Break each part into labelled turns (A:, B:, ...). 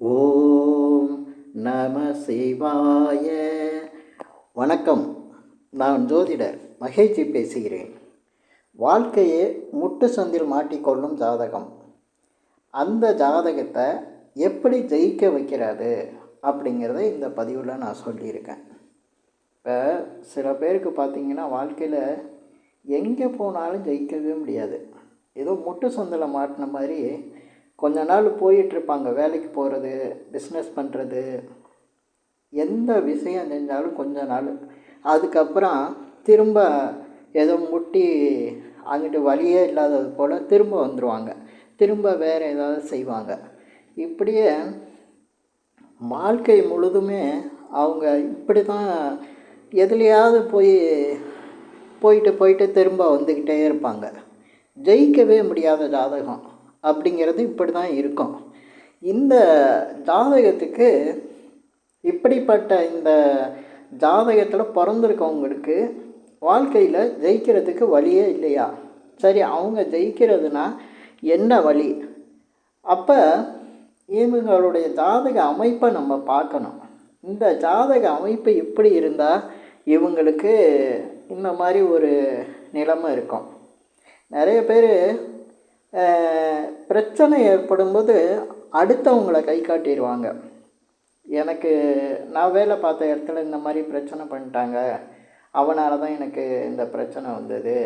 A: ஓம் நம சிவாய. வணக்கம். நான் ஜோதிடர் மகேஜி பேசுகிறேன். வாழ்க்கையே முட்டு சந்தில் மாட்டிக்கொள்ளும் ஜாதகம். அந்த ஜாதகத்தை எப்படி ஜெயிக்க வைக்கிறது அப்படிங்கிறத இந்த பதிவில் நான் சொல்லியிருக்கேன். இப்போ சில பேருக்கு பார்த்தீங்கன்னா வாழ்க்கையில் எங்கே போனாலும் ஜெயிக்கவே முடியாது. ஏதோ முட்டு சந்தில் மாட்டின மாதிரி கொஞ்ச நாள் போயிட்டுருப்பாங்க. வேலைக்கு போகிறது பிஸ்னஸ் பண்ணுறது எந்த விஷயம் செஞ்சாலும் கொஞ்ச நாள். அதுக்கப்புறம் திரும்ப ஏதோ முட்டி அங்கிட்டு வழியே இல்லாதது போல் திரும்ப வந்துடுவாங்க திரும்ப வேறு ஏதாவது செய்வாங்க. இப்படியே வாழ்க்கை முழுதுமே அவங்க இப்படி தான் எதுலையாவது போய் போயிட்டு போயிட்டு திரும்ப வந்துக்கிட்டே இருப்பாங்க. ஜெயிக்கவே முடியாத ஜாதகம். அப்படிங்கிறது இப்படி தான் இருக்கும். இந்த ஜாதகத்துக்கு இப்படிப்பட்ட இந்த ஜாதகத்தில் பிறந்திருக்கவங்களுக்கு வாழ்க்கையில் ஜெயிக்கிறதுக்கு வழியே இல்லையா? சரி அவங்க ஜெயிக்கிறதுனா என்ன வழி? அப்போ இவங்களுடைய ஜாதக அமைப்பை நம்ம பார்க்கணும். இந்த ஜாதக அமைப்பு இப்படி இருந்தால் இவங்களுக்கு இந்த மாதிரி ஒரு நிலைமை இருக்கும். நிறைய பேர் பிரச்சனை ஏற்படும்போது அடுத்தவங்களை கை காட்டிடுவாங்க. எனக்கு நான் வேலை பார்த்த இடத்துல இந்த மாதிரி பிரச்சனை பண்ணிட்டாங்க. அவனால் தான் எனக்கு இந்த பிரச்சனை வந்தது.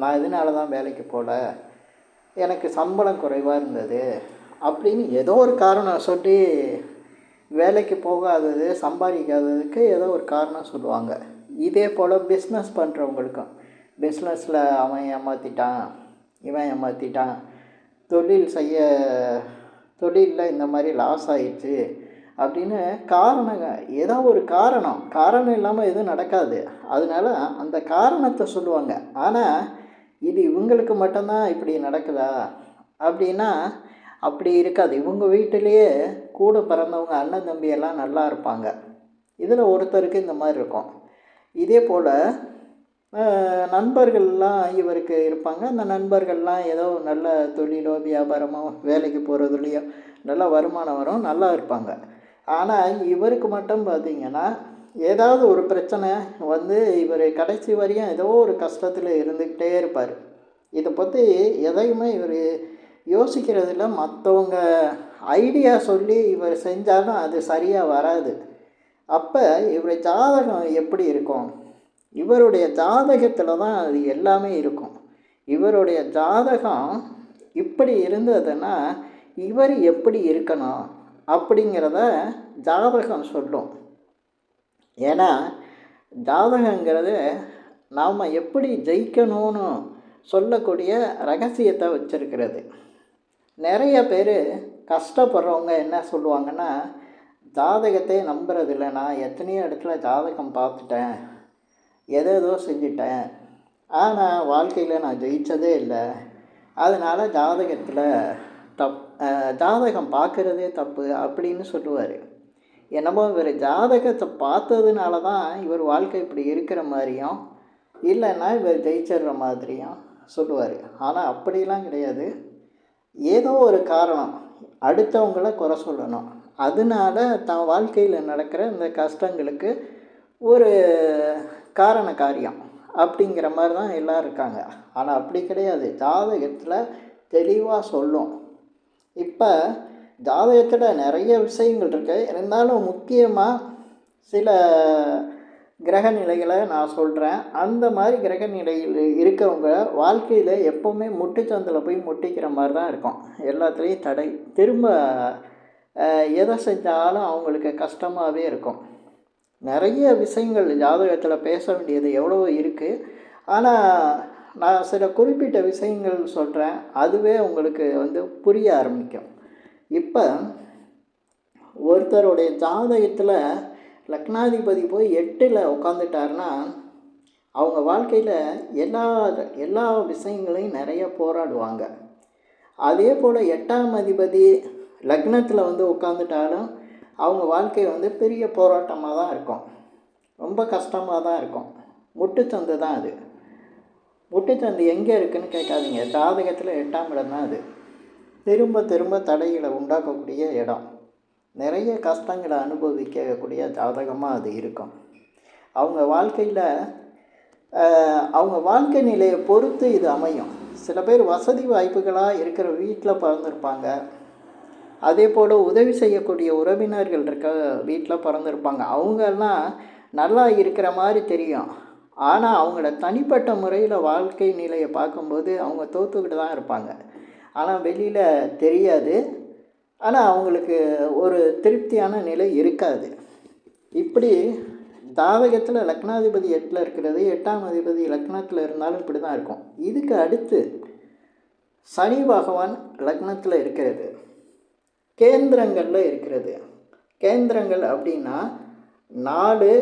A: நான் இதனால தான் வேலைக்கு போகல எனக்கு சம்பளம் குறைவாக இருந்தது. அப்படின்னு ஏதோ ஒரு காரணம் சொல்லி வேலைக்கு போகாதது சம்பாதிக்காததுக்கு ஏதோ ஒரு காரணம் சொல்லுவாங்க. இதே போல் பிஸ்னஸ் பண்ணுறவங்களுக்கும் பிஸ்னஸில் அவன் ஏமாற்றிட்டான் இவன் ஏமாற்றிட்டான் தொழில் செய்ய தொழிலில் இந்த மாதிரி லாஸ் ஆயிடுச்சு அப்படின்னு காரணங்க ஏதோ ஒரு காரணம். காரணம் இல்லாமல் எதுவும் நடக்காது. அதனால அந்த காரணத்தை சொல்லுவாங்க. ஆனால் இது இவங்களுக்கு மட்டும்தான் இப்படி நடக்குதா? அப்படின்னா அப்படி இருக்காது. இவங்க வீட்டிலேயே கூட பிறந்தவங்க அண்ணன் தம்பியெல்லாம் நல்லா இருப்பாங்க. இதில் ஒருத்தருக்கு இந்த மாதிரி இருக்கும். இதே போல் நண்பர்கள்லாம் இவருக்கு இருப்பாங்க. அந்த நண்பர்கள்லாம் ஏதோ நல்ல தொழிலோ வியாபாரமோ வேலைக்கு போகிறதுலையோ நல்ல வருமானம் வரும் நல்லா இருப்பாங்க. ஆனால் இவருக்கு மட்டும் பார்த்திங்கன்னா ஏதாவது ஒரு பிரச்சனை வந்து இவர் கடைசி வரையும் ஏதோ ஒரு கஷ்டத்தில் இருந்துக்கிட்டே இருப்பார். இதை பற்றி எதையுமே இவர் யோசிக்கிறதில்ல. மற்றவங்க ஐடியா சொல்லி இவர் செஞ்சாலும் அது சரியாக வராது. அப்போ இவர் ஜாதகம் எப்படி இருக்கும்? இவருடைய ஜாதகத்தில் தான் அது எல்லாமே இருக்கும். இவருடைய ஜாதகம் இப்படி இருந்ததுன்னா இவர் எப்படி இருக்கணும் அப்படிங்கிறத ஜாதகம் சொல்லும். ஏன்னா ஜாதகங்கிறது நாம் எப்படி ஜெயிக்கணும்னு சொல்லக்கூடிய ரகசியத்தை வச்சிருக்கிறது. நிறைய பேர் கஷ்டப்படுறவங்க என்ன சொல்லுவாங்கன்னா ஜாதகத்தை நம்புறதில்ல. நான் எத்தனையோ இடத்துல ஜாதகம் பார்த்துட்டேன். எதேதோ செஞ்சிட்டேன். ஆனால் வாழ்க்கையில் நான் ஜெயித்ததே இல்லை. அதனால் ஜாதகத்தில் தப் ஜாதகம் பார்க்குறதே தப்பு அப்படின்னு சொல்லுவார். என்னமோ இவர் ஜாதகத்தை பார்த்ததுனால தான் இவர் வாழ்க்கை இப்படி இருக்கிற மாதிரியும் இல்லைன்னா இவர் ஜெயிச்சிடுற மாதிரியும் சொல்லுவார். ஆனால் அப்படிலாம் கிடையாது. ஏதோ ஒரு காரணம் அடுத்தவங்கள குறை சொல்லணும். அதனால தான் வாழ்க்கையில் நடக்கிற இந்த கஷ்டங்களுக்கு ஒரு காரண காரியம் அப்படிங்கிற மாதிரி தான் எல்லோரும் இருக்காங்க. ஆனால் அப்படி கிடையாது. ஜாதகத்தில் தெளிவாக சொல்லும். இப்போ ஜாதகத்தில் நிறைய விஷயங்கள் இருக்குது இருந்தாலும் முக்கியமாக சில கிரக நிலைகளை நான் சொல்கிறேன் அந்த மாதிரி கிரக நிலையில் இருக்கவங்க வாழ்க்கையில் எப்போவுமே முட்டுச்சந்தில் போய் முட்டிக்கிற மாதிரி தான் இருக்கும். எல்லாத்துலேயும் தடை. திரும்ப எதை செஞ்சாலும் அவங்களுக்கு கஷ்டமாகவே இருக்கும். நிறைய விஷயங்கள் ஜாதகத்தில் பேச வேண்டியது எவ்வளோ இருக்குது ஆனால் நான் சில குறிப்பிட்ட விஷயங்கள் சொல்கிறேன் அதுவே உங்களுக்கு வந்து புரிய ஆரம்பிக்கும். இப்போ ஒருத்தருடைய ஜாதகத்தில் லக்னாதிபதி போய் எட்டில் உட்காந்துட்டாருன்னா அவங்க வாழ்க்கையில் எல்லா எல்லா விஷயங்களையும் நிறைய போராடுவாங்க. அதே போல் எட்டாம் அதிபதி லக்னத்தில் வந்து உட்காந்துட்டாலும் அவங்க வாழ்க்கை வந்து பெரிய போராட்டமாக தான் இருக்கும். ரொம்ப கஷ்டமாக தான் இருக்கும். முட்டுச்சந்து தான் அது. முட்டுச்சந்து எங்கே இருக்குதுன்னு கேட்காதீங்க. ஜாதகத்தில் எட்டாம் இடம் தான் அது. திரும்ப திரும்ப தடைகளை உண்டாக்கக்கூடிய இடம். நிறைய கஷ்டங்களை அனுபவிக்கக்கூடிய ஜாதகமாக அது இருக்கும். அவங்க வாழ்க்கையில் அவங்க வாழ்க்கை நிலையை பொறுத்து இது அமையும். சில பேர் வசதி வாய்ப்புகளாக இருக்கிற வீட்டில் பிறந்திருப்பாங்க. அதே போல் உதவி செய்யக்கூடிய உறவினர்கள் இருக்க வீட்டில் பிறந்திருப்பாங்க. அவங்கெல்லாம் நல்லா இருக்கிற மாதிரி தெரியும். ஆனால் அவங்கள தனிப்பட்ட முறையில் வாழ்க்கை நிலையை பார்க்கும்போது அவங்க தோற்றுக்கிட்டு தான் இருப்பாங்க. ஆனால் வெளியில் தெரியாது. ஆனால் அவங்களுக்கு ஒரு திருப்தியான நிலை இருக்காது. இப்படி தாவகத்தில் லக்னாதிபதி எட்டில் இருக்கிறது எட்டாம் அதிபதி லக்னத்தில் இருந்தாலும் இப்படி தான் இருக்கும். இதுக்கு அடுத்து சனி பகவான் லக்னத்தில் இருக்கிறது. கேந்திரங்களில் இருக்கிறது. கேந்திரங்கள் அப்படின்னா நாலு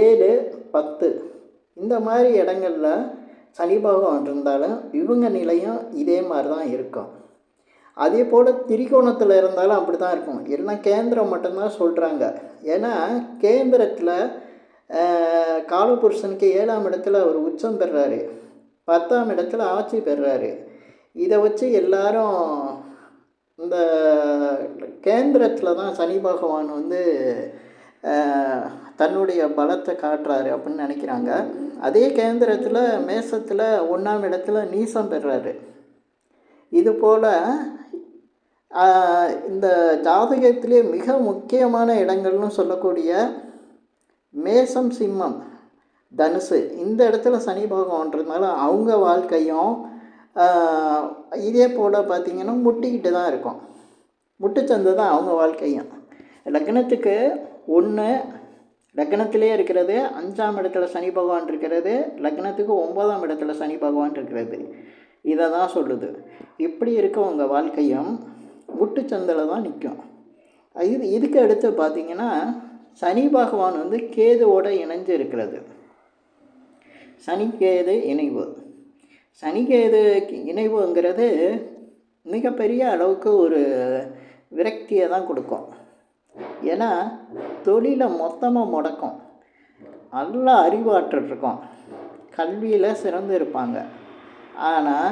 A: ஏழு பத்து. இந்த மாதிரி இடங்களில் சனி பகவான் இருந்தாலும் இவங்க நிலையும் இதே மாதிரி தான் இருக்கும். அதே போல் திரிகோணத்தில் இருந்தாலும் அப்படி தான் இருக்கும். ஏன்னா கேந்திரம் மட்டும்தான் சொல்கிறாங்க ஏன்னா கேந்திரத்தில் காலபுருஷனுக்கு ஏழாம் இடத்துல அவர் உச்சம் பெறுறாரு. பத்தாம் இடத்துல ஆட்சி பெறுறாரு. இதை வச்சு எல்லாரும் இந்த கேந்திரத்தில் தான் சனி பகவான் வந்து தன்னுடைய பலத்தை காட்டுறாரு அப்படின்னு நினைக்கிறாங்க. அதே கேந்திரத்தில் மேசத்தில் ஒன்றாம் இடத்துல நீசம் பெறாரு இது போல் இந்த ஜாதகத்திலே மிக முக்கியமான இடங்கள்னு சொல்லக்கூடிய மேசம் சிம்மம் தனுசு இந்த இடத்துல சனி பகவான்றதுனால அவங்க வாழ்க்கையும் இதே போல் பார்த்திங்கன்னா முட்டிக்கிட்டு தான் இருக்கும். முட்டுச்சந்தை தான் அவங்க வாழ்க்கையும். லக்னத்துக்கு ஒன்று லக்னத்திலே இருக்கிறது அஞ்சாம் இடத்துல சனி பகவான் இருக்கிறது லக்னத்துக்கு ஒன்பதாம் இடத்துல சனி பகவான் இருக்கிறது. இதை தான் சொல்லுது. இப்படி இருக்க உங்கள் வாழ்க்கையும் முட்டுச்சந்தில் தான் நிற்கும் இது இதுக்கு அடுத்து பார்த்திங்கன்னா சனி பகவான் வந்து கேதுவோடு இணைஞ்சு இருக்கிறது. சனி கேது இணைவு. சனிகேது இணைவுங்கிறது மிகப்பெரிய அளவுக்கு ஒரு விரக்தியை தான் கொடுக்கும். ஏன்னா தொழிலை மொத்தமாக முடக்கும். நல்லா அறிவாற்றல் இருக்கும். கல்வியில் சிறந்து இருப்பாங்க. ஆனால்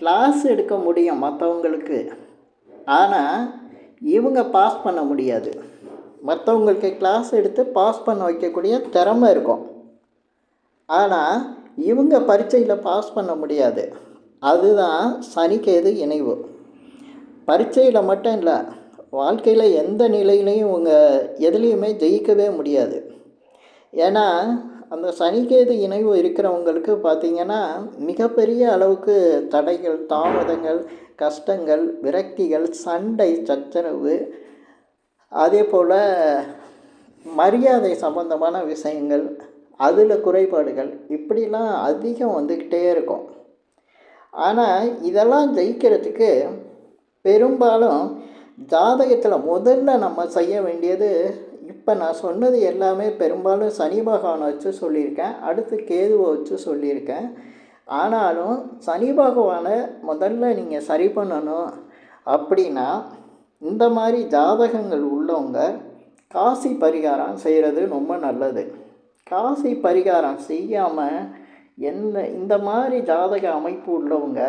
A: கிளாஸ் எடுக்க முடியும் மற்றவங்களுக்கு ஆனால் இவங்க பாஸ் பண்ண முடியாது. மற்றவங்களுக்கு கிளாஸ் எடுத்து பாஸ் பண்ண வைக்கக்கூடிய திறமை இருக்கும். ஆனால் இவங்க பரீட்சையில் பாஸ் பண்ண முடியாது. அதுதான் சனிக்கேது இணைவு. பரீட்சையில் மட்டும் இல்லை வாழ்க்கையில் எந்த நிலையிலையும் இவங்க எதுலேயுமே ஜெயிக்கவே முடியாது. ஏன்னா அந்த சனிக்கேது இணைவு இருக்கிறவங்களுக்கு பார்த்திங்கன்னா மிகப்பெரிய அளவுக்கு தடைகள் தாமதங்கள் கஷ்டங்கள் விரக்திகள் சண்டை சச்சரவு அதே போல் மரியாதை சம்பந்தமான விஷயங்கள் அதில் குறைபாடுகள் இப்படிலாம் அதிகம் வந்துக்கிட்டே இருக்கும். ஆனால் இதெல்லாம் ஜெயிக்கிறதுக்கு பெரும்பாலும் ஜாதகத்தில் முதல்ல நம்ம செய்ய வேண்டியது இப்போ நான் சொன்னது எல்லாமே பெரும்பாலும் சனி பகவானை வச்சு சொல்லியிருக்கேன். அடுத்து கேதுவை வச்சு சொல்லியிருக்கேன். ஆனாலும் சனி பகவானை முதல்ல நீங்கள் சரி பண்ணணும் அப்படின்னா இந்த மாதிரி ஜாதகங்கள் உள்ளவங்க காசி பரிகாரம் செய்கிறது ரொம்ப நல்லது. காசி பரிகாரம் செய்யாமல் என்ன இந்த மாதிரி ஜாதக அமைப்பு உள்ளவங்க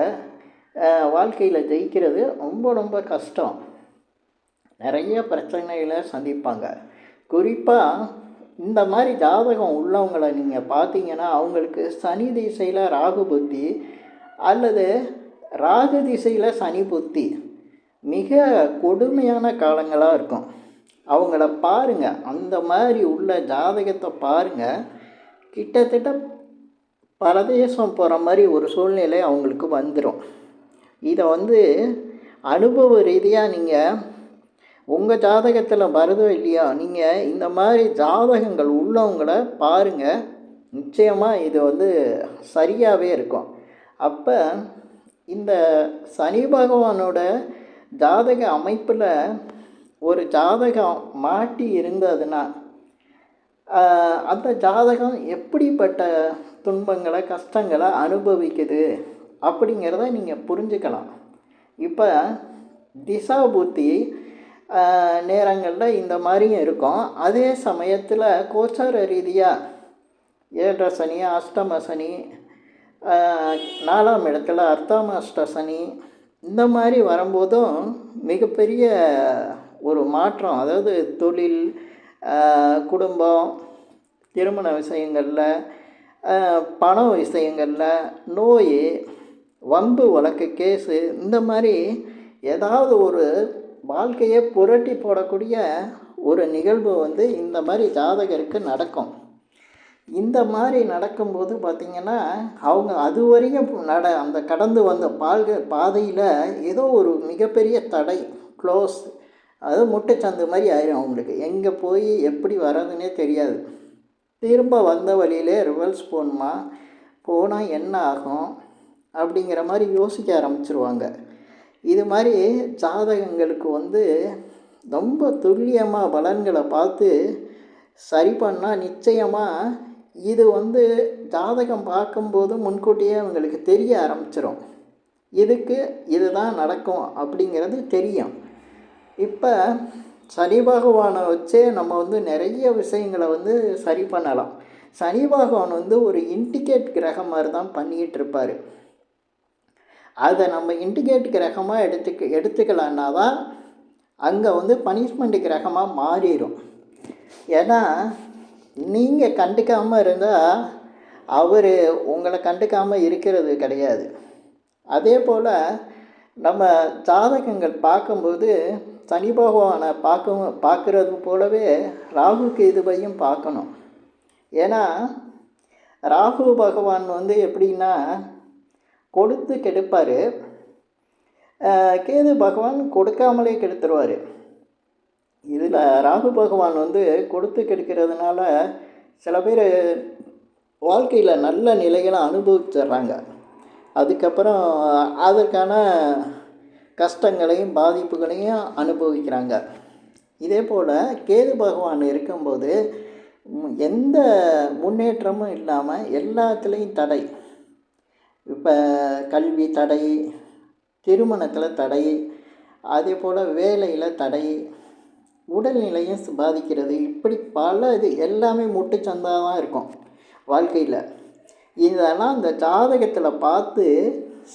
A: வாழ்க்கையில் ஜெயிக்கிறது ரொம்ப ரொம்ப கஷ்டம். நிறைய பிரச்சனைகளை சந்திப்பாங்க. குறிப்பாக இந்த மாதிரி ஜாதகம் உள்ளவங்களை நீங்கள் பார்த்தீங்கன்னா அவங்களுக்கு சனி திசையில் ராகு புத்தி அல்லது ராகு திசையில் சனி புத்தி மிக கொடுமையான காலங்களாக இருக்கும். அவங்கள பாருங்கள் அந்த மாதிரி உள்ள ஜாதகத்தை பாருங்கள் கிட்டத்தட்ட பரதேசம் போகிற மாதிரி ஒரு சூழ்நிலை அவங்களுக்கு வந்துடும் இதை வந்து அனுபவ ரீதியாக நீங்கள் உங்கள் ஜாதகத்தில் வருதோ இல்லையா நீங்கள் இந்த மாதிரி ஜாதகங்கள் உள்ளவங்களை பாருங்கள் நிச்சயமாக இது வந்து சரியாகவே இருக்கும். அப்போ இந்த சனி பகவானோட ஜாதக அமைப்பில் ஒரு ஜாதகம் மாட்டி இருந்ததுன்னா அந்த ஜாதகம் எப்படிப்பட்ட துன்பங்களை கஷ்டங்களை அனுபவிக்குது அப்படிங்கிறத நீங்கள் புரிஞ்சுக்கலாம். இப்போ திசா புத்தி நேரங்களில் இந்த மாதிரியும் இருக்கும். அதே சமயத்தில் கோச்சார ரீதியாக ஏழரை சனி அஷ்டம சனி நாலாம் இடத்துல அர்த்தாம அஷ்ட சனி இந்த மாதிரி வரும்போதும் மிகப்பெரிய ஒரு மாற்றம். அதாவது தொழில் குடும்பம் திருமண விஷயங்களில் பண விஷயங்களில் நோய் வம்பு வழக்கு கேஸு இந்த மாதிரி ஏதாவது ஒரு வாழ்க்கையை புரட்டி போடக்கூடிய ஒரு நிகழ்வு வந்து இந்த மாதிரி ஜாதகருக்கு நடக்கும். இந்த மாதிரி நடக்கும்போது பார்த்திங்கன்னா அவங்க அது வரையும் நட அந்த கடந்து வந்த பால்க பாதையில் ஏதோ ஒரு மிகப்பெரிய தடை க்ளோஸ் அது முட்டைச்சந்து மாதிரி ஆயிரும் அவங்களுக்கு. எங்கே போய் எப்படி வர்றதுனே தெரியாது. திரும்ப வந்த வழியிலே ரிவர்ஸ் போகணுமா போனால் என்ன ஆகும்? அப்படிங்கிற மாதிரி யோசிக்க ஆரம்பிச்சிருவாங்க. இது மாதிரி ஜாதகங்களுக்கு வந்து ரொம்ப துல்லியமாக பலன்களை பார்த்து சரி பண்ணால் நிச்சயமாக இது வந்து ஜாதகம் பார்க்கும்போது முன்கூட்டியே அவங்களுக்கு தெரிய ஆரம்பிச்சிரும். இதுக்கு இதுதான் நடக்கும் அப்படிங்கிறது தெரியும். இப்போ சனி பகவானை வச்சே நம்ம வந்து நிறைய விஷயங்களை வந்து சரி பண்ணலாம். சனி பகவான் வந்து ஒரு இண்டிகேட் கிரகம் மாதிரி தான் பண்ணிக்கிட்டு இருப்பார். அதை நம்ம இண்டிகேட் கிரகமாக எடுத்துக்க எடுத்துக்கலான்னா தான் அங்கே வந்து பனிஷ்மெண்ட் கிரகமாக மாறிடும் ஏன்னா நீங்கள் கண்டுக்காமல் இருந்தால் அவர் உங்களை கண்டுக்காமல் இருக்கிறது கிடையாது. அதே போல் நம்ம ஜாதகங்கள் பார்க்கும்போது சனி பகவானை பார்க்க பார்க்குறது போலவே ராகு கேதுவையும் பார்க்கணும். ஏன்னா ராகு பகவான் வந்து எப்படின்னா கொடுத்து கெடுப்பார். கேது பகவான் கொடுக்காமலே கெடுத்துருவார். இதில் ராகு பகவான் வந்து கொடுத்து கெடுக்கிறதுனால சில பேர் வாழ்க்கையில் நல்ல நிலைகளை அனுபவிச்சிடுறாங்க. அதுக்கப்புறம் அதற்கான கஷ்டங்களையும் பாதிப்புகளையும் அனுபவிக்கிறாங்க. இதே போல் கேது பகவான் இருக்கும்போது எந்த முன்னேற்றமும் இல்லாமல் எல்லாத்துலேயும் தடை. இப்போ கல்வி தடை திருமணத்தில் தடை அதே போல் வேலையில் தடை உடல்நிலையும் பாதிக்கிறது. இப்படி பல இது எல்லாமே முட்டுச்சந்தாக தான் இருக்கும் வாழ்க்கையில். இதெல்லாம் அந்த ஜாதகத்தில் பார்த்து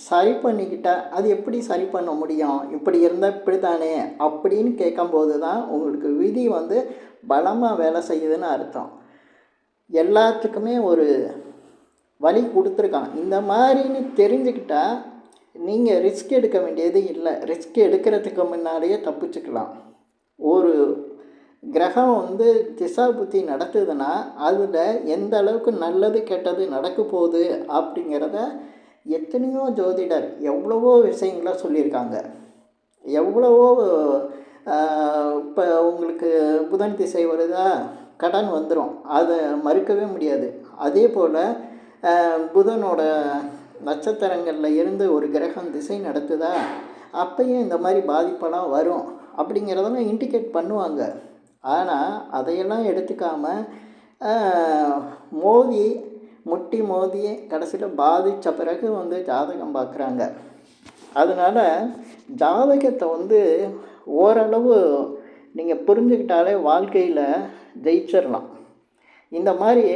A: சரி பண்ணிக்கிட்டால் அது எப்படி சரி பண்ண முடியும்? இப்படி இருந்தால் இப்படி தானே அப்படின்னு கேட்கும்போது தான் உங்களுக்கு விதி வந்து பலமாக வேலை செய்யுதுன்னு அர்த்தம். எல்லாத்துக்குமே ஒரு வழி கொடுத்துருக்கான். இந்த மாதிரின்னு தெரிஞ்சுக்கிட்டால் நீங்கள் ரிஸ்க் எடுக்க வேண்டியது இல்லை. ரிஸ்க் எடுக்கிறதுக்கு முன்னாடியே தப்பிச்சுக்கலாம். ஒரு கிரகம் வந்து திசா புத்தி நடத்துதுன்னா அதில் எந்த அளவுக்கு நல்லது கெட்டது நடக்க போகுது அப்படிங்கிறத எத்தனையோ ஜோதிடர் எவ்வளவோ விஷயங்களை சொல்லியிருக்காங்க. எவ்வளவோ இப்போ உங்களுக்கு புதன் திசை வருதா கடன் வந்துடும் அதை மறுக்கவே முடியாது. அதே போல் புதனோட நட்சத்திரங்களில் இருந்து ஒரு கிரகம் திசை நடத்துதா அப்பயும் இந்த மாதிரி பாதிப்பெல்லாம் வரும் அப்படிங்கிறதெல்லாம் இண்டிகேட் பண்ணுவாங்க. ஆனால் அதையெல்லாம் எடுத்துக்காமல் மோதி முட்டி மோதி கடைசியில் பாதித்த பிறகு வந்து ஜாதகம் பார்க்குறாங்க அதனால் ஜாதகத்தை வந்து ஓரளவு நீங்கள் புரிஞ்சுக்கிட்டாலே வாழ்க்கையில் ஜெயிச்சிடலாம் இந்த மாதிரி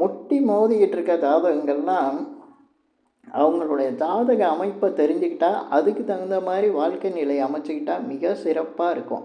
A: முட்டி மோதிக்கிட்டு இருக்க ஜாதகங்கள்லாம் அவங்களுடைய ஜாதக அமைப்பை தெரிஞ்சுக்கிட்டால் அதுக்கு தகுந்த மாதிரி வாழ்க்கை நிலையை அமைச்சிக்கிட்டால் மிக சிறப்பாக இருக்கும்.